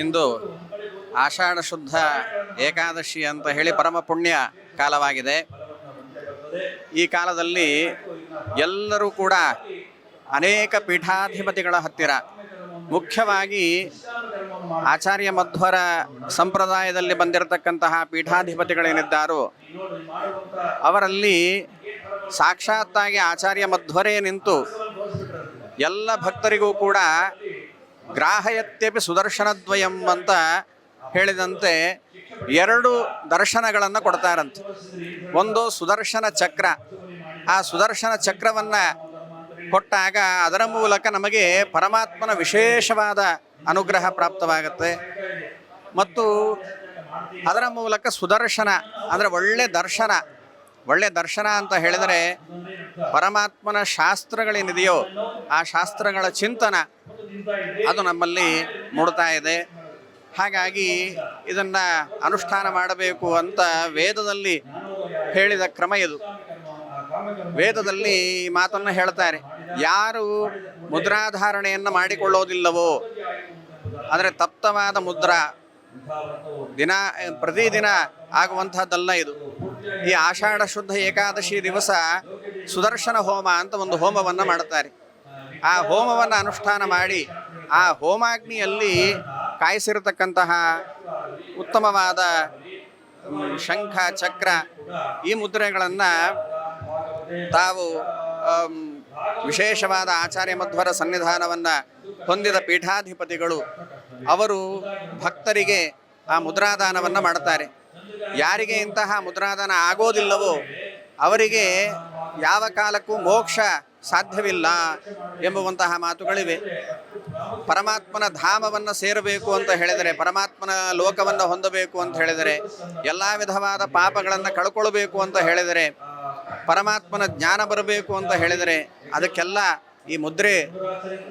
ಇಂದು ಆಷಾಢ ಶುದ್ಧ ಏಕಾದಶಿ ಅಂತ ಹೇಳಿ ಪರಮ ಪುಣ್ಯ ಕಾಲವಾಗಿದೆ. ಈ ಕಾಲದಲ್ಲಿ ಎಲ್ಲರೂ ಕೂಡ ಅನೇಕ ಪೀಠಾಧಿಪತಿಗಳ ಹತ್ತಿರ, ಮುಖ್ಯವಾಗಿ ಆಚಾರ್ಯ ಮಧ್ವರ ಸಂಪ್ರದಾಯದಲ್ಲಿ ಬಂದಿರತಕ್ಕಂತಹ ಪೀಠಾಧಿಪತಿಗಳೇನಿದ್ದಾರೋ, ಅವರಲ್ಲಿ ಸಾಕ್ಷಾತ್ತಾಗಿ ಆಚಾರ್ಯ ಮಧ್ವರೇ ನಿಂತು ಎಲ್ಲ ಭಕ್ತರಿಗೂ ಕೂಡ ಗ್ರಾಹಯತ್ಯಪಿ ಸುದರ್ಶನದ್ವಯಂ ಅಂತ ಹೇಳಿದಂತೆ ಎರಡು ದರ್ಶನಗಳನ್ನು ಕೊಡ್ತಾರಂತೆ. ಒಂದು ಸುದರ್ಶನ ಚಕ್ರ. ಆ ಸುದರ್ಶನ ಚಕ್ರವನ್ನು ಕೊಟ್ಟಾಗ ಅದರ ಮೂಲಕ ನಮಗೆ ಪರಮಾತ್ಮನ ವಿಶೇಷವಾದ ಅನುಗ್ರಹ ಪ್ರಾಪ್ತವಾಗುತ್ತೆ. ಮತ್ತು ಅದರ ಮೂಲಕ ಸುದರ್ಶನ, ಅಂದರೆ ಒಳ್ಳೆ ದರ್ಶನ ಒಳ್ಳೆ ದರ್ಶನ ಅಂತ ಹೇಳಿದರೆ ಪರಮಾತ್ಮನ ಶಾಸ್ತ್ರಗಳೇನಿದೆಯೋ ಆ ಶಾಸ್ತ್ರಗಳ ಚಿಂತನ ಅದು ನಮ್ಮಲ್ಲಿ ಮೂಡ್ತಾ ಇದೆ. ಹಾಗಾಗಿ ಇದನ್ನು ಅನುಷ್ಠಾನ ಮಾಡಬೇಕು ಅಂತ ವೇದದಲ್ಲಿ ಹೇಳಿದ ಕ್ರಮ ಇದು. ವೇದದಲ್ಲಿ ಈ ಮಾತನ್ನು ಹೇಳ್ತಾರೆ, ಯಾರು ಮುದ್ರಾಧಾರಣೆಯನ್ನು ಮಾಡಿಕೊಳ್ಳೋದಿಲ್ಲವೋ ಅಂದರೆ ತಪ್ತವಾದ ಮುದ್ರಾ ದಿನ, ಪ್ರತಿದಿನ ಆಗುವಂತಹದ್ದಲ್ಲ ಇದು. ಈ ಆಷಾಢ ಶುದ್ಧ ಏಕಾದಶಿ ದಿವಸ ಸುದರ್ಶನ ಹೋಮ ಅಂತ ಒಂದು ಹೋಮವನ್ನು ಮಾಡುತ್ತಾರೆ ಆ ಹೋಮವನ್ನು ಅನುಷ್ಠಾನ ಮಾಡಿ ಆ ಹೋಮಾಗ್ನಿಯಲ್ಲಿ ಕಾಯಿಸಿರತಕ್ಕಂತಹ ಉತ್ತಮವಾದ ಶಂಖ, ಚಕ್ರ ಈ ಮುದ್ರೆಗಳನ್ನು ತಾವು ವಿಶೇಷವಾದ ಆಚಾರ್ಯ ಮಧ್ವರ ಸನ್ನಿಧಾನವನ್ನು ಹೊಂದಿದ ಪೀಠಾಧಿಪತಿಗಳು ಅವರು ಭಕ್ತರಿಗೆ ಆ ಮುದ್ರಾದಾನವನ್ನು ಮಾಡ್ತಾರೆ. ಯಾರಿಗೆ ಇಂತಹ ಮುದ್ರಾದಾನ ಆಗೋದಿಲ್ಲವೋ ಅವರಿಗೆ ಯಾವ ಕಾಲಕ್ಕೂ ಮೋಕ್ಷ ಸಾಧ್ಯವಿಲ್ಲ ಎಂಬುವಂತಹ ಮಾತುಗಳಿವೆ. ಪರಮಾತ್ಮನ ಧಾಮವನ್ನು ಸೇರಬೇಕು ಅಂತ ಹೇಳಿದರೆ, ಪರಮಾತ್ಮನ ಲೋಕವನ್ನು ಹೊಂದಬೇಕು ಅಂತ ಹೇಳಿದರೆ, ಎಲ್ಲ ವಿಧವಾದ ಪಾಪಗಳನ್ನು ಕಳ್ಕೊಳ್ಬೇಕು ಅಂತ ಹೇಳಿದರೆ, ಪರಮಾತ್ಮನ ಜ್ಞಾನ ಬರಬೇಕು ಅಂತ ಹೇಳಿದರೆ, ಅದಕ್ಕೆಲ್ಲ ಈ ಮುದ್ರೆ,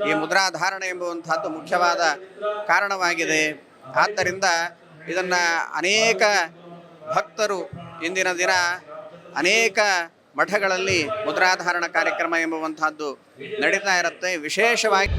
ಈ ಮುದ್ರಾಧಾರಣೆ ಎಂಬುವಂಥದ್ದು ಮುಖ್ಯವಾದ ಕಾರಣವಾಗಿದೆ. ಆದ್ದರಿಂದ ಇದನ್ನು ಅನೇಕ ಭಕ್ತರು ಇಂದಿನ ದಿನ ಅನೇಕ ಮಠಗಳಲ್ಲಿ ಮುದ್ರಾಧಾರಣ ಕಾರ್ಯಕ್ರಮ ಎಂಬುವಂತಹದ್ದು ನಡೀತಾ ಇರುತ್ತೆ. ವಿಶೇಷವಾಗಿ